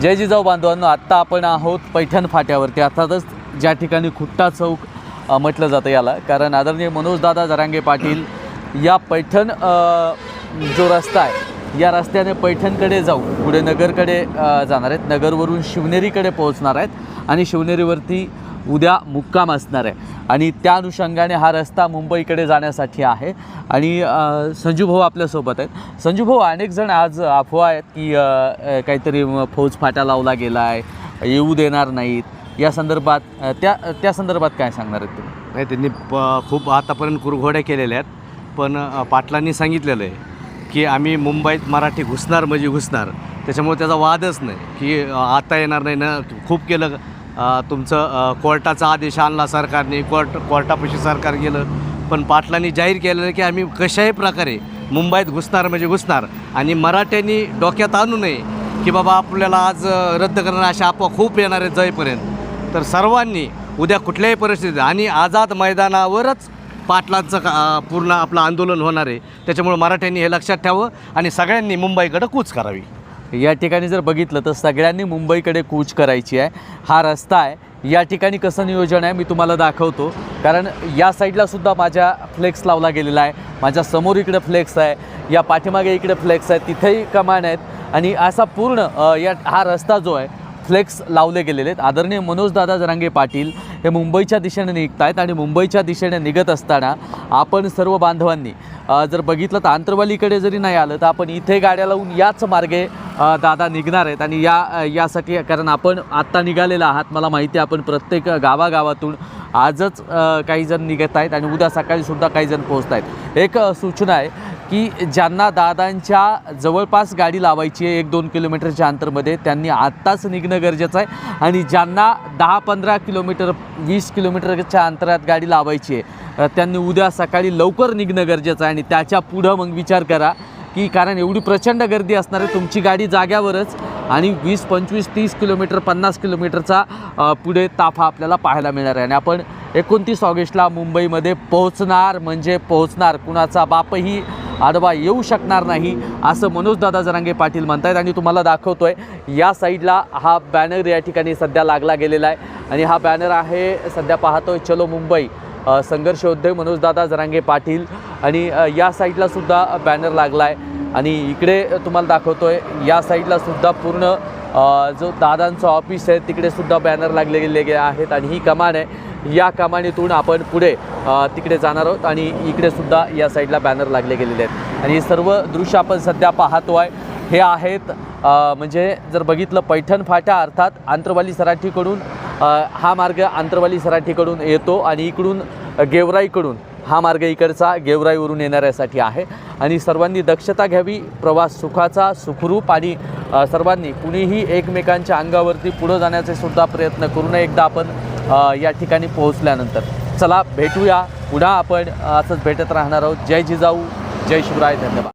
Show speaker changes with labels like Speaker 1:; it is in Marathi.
Speaker 1: जय जिजाऊ बांधवांनो आत्ता आपण आहोत पैठण फाट्यावरती. अर्थातच ज्या ठिकाणी खुट्टा चौक म्हटलं जातं याला. कारण आदरणीय मनोजदादा जरांगे पाटील या पैठण जो रस्ता आहे या रस्त्याने पैठणकडे जाऊन पुढे नगरकडे जाणार आहेत. नगरवरून शिवनेरीकडे पोहोचणार आहेत. आणि शिवनेरीवरती उद्या मुक्काम असणार आहे. आणि त्या अनुषंगाने हा रस्ता मुंबईकडे जाण्यासाठी आहे. आणि संजूभाऊ संजू भाऊ आपल्यासोबत आहेत. संजू भाऊ अनेक जण आज अफवा आहेत की काहीतरी फौज फाटा लावला गेला आहे येऊ देणार नाहीत. या संदर्भात त्या त्या संदर्भात काय सांगणार आहेत तुम्ही?
Speaker 2: नाही त्यांनी प खूप आतापर्यंत कुरघोड्या केलेल्या आहेत. पण पाटलांनी सांगितलेलं आहे की आम्ही मुंबईत मराठी घुसणार म्हणजे घुसणार. त्याच्यामुळे त्याचा वादच नाही की आता येणार नाही ना खूप केलं. तुमचं कोर्टाचा आदेश आणला सरकारने कोर्ट कोर्टापाशी सरकार गेलं पण पाटलांनी जाहीर केलेलं की आम्ही कशाही प्रकारे मुंबईत घुसणार म्हणजे घुसणार. आणि मराठ्यांनी डोक्यात आणू नये की बाबा आपल्याला आज रद्द करणार अशा अफवा खूप येणार आहेत जाईपर्यंत तर सर्वांनी उद्या कुठल्याही परिस्थितीत आणि आझाद मैदानावरच पाटलांचं का पूर्ण आपलं आंदोलन होणार आहे. त्याच्यामुळे मराठ्यांनी हे लक्षात ठेवावं आणि सगळ्यांनी मुंबईकडं कूच करावी.
Speaker 1: या ठिकाणी जर बघितलं तर सगळ्यांनी मुंबईकडे कूच करायची आहे. हा रस्ता आहे. या ठिकाणी कसं नियोजन आहे मी तुम्हाला दाखवतो. कारण या साईडला सुद्धा माझ्या फ्लेक्स लावला गेलेला आहे. माझ्यासमोर इकडे फ्लेक्स आहे. या पाठीमागे इकडे फ्लेक्स आहे. तिथेही कमान आहेत. आणि असा पूर्ण या हा रस्ता जो आहे फ्लेक्स लावले गेलेले आहेत. आदरणीय मनोजदादा जरांगे पाटील हे मुंबईच्या दिशेने निघत आहेत आणि मुंबईच्या दिशेने निघत असताना आपण सर्व बांधवांनी जर बघितलं तर आंतरवालीकडे जरी नाही आलं तर आपण इथे गाड्या लावून याच मार्गे दादा निघणार आहेत. आणि या यासाठी कारण आपण आत्ता निघालेला आहात मला माहिती आहे आपण प्रत्येक गावागावातून आजच काही जण निघत आहेत आणि उद्या सकाळीसुद्धा काही जण पोहोचत आहेत एक सूचना आहे की ज्यांना दादांच्या जवळपास गाडी लावायची आहे एक दोन किलोमीटरच्या अंतरमध्ये त्यांनी आत्ताच निघणं गरजेचं आहे. आणि ज्यांना दहा पंधरा किलोमीटर वीस किलोमीटरच्या अंतरात गाडी लावायची आहे त्यांनी उद्या सकाळी लवकर निघणं गरजेचं आहे. आणि त्याच्या पुढं मग विचार करा की कारण एवढी प्रचंड गर्दी असणार आहे तुमची गाडी जाग्यावरच. आणि वीस पंचवीस तीस किलोमीटर पन्नास किलोमीटरचा पुढे ताफा आपल्याला पाहायला मिळणार आहे. आणि आपण एकोणतीस ऑगस्टला मुंबईमध्ये पोहोचणार म्हणजे पोहोचणार. कुणाचा बापही आडवा येऊ शकणार नाही असं मनोजदादा जरांगे पाटील म्हणतायत. आणि तुम्हाला दाखवतो आहे या साईडला हा बॅनर या ठिकाणी सध्या लागला गेलेला आहे. आणि हा बॅनर आहे सध्या पाहतोय चलो मुंबई अ, संघर्ष योद्धे मनोजदादा जरांगे पाटील. आणि या साईडला सुद्धा बॅनर लागला आहे आणि इकडे तुम्हाला दाखवतोय या साईडला सुद्धा पूर्ण जो दादांचं ऑफिस आहे तिकडे सुद्धा बॅनर लागले गेले आहेत. आणि ही कमान आहे. या कामानीतून आपण पुढे तिकडे जाणार आहोत आणि इकडे सुद्धा या साईडला बॅनर लागले गेलेले आहेत. आणि हे सर्व दृश्य आपण सध्या पाहतो आहे हे आहेत म्हणजे जर बघितलं पैठण फाटा अर्थात आंतरवाली सराठीकडून हा मार्ग आंतरवाली सराठीकडून येतो आणि इकडून गेवराईकडून हा मार्ग इकडचा गेवराईवरून येणाऱ्यासाठी आहे. आणि सर्वांनी दक्षता घ्यावी प्रवास सुखाचा सुखरूप आणि सर्वांनी कुणीही एकमेकांच्या अंगावरती पुढं जाण्याचे सुद्धा प्रयत्न करू नये. एकदा आपण या ठिकाणी पोहोचल्यानंतर. चला भेटूया. पुन्हा आपण असंच भेटत राहणार आहोत. जय जिजाऊ जय शिवराय धन्यवाद.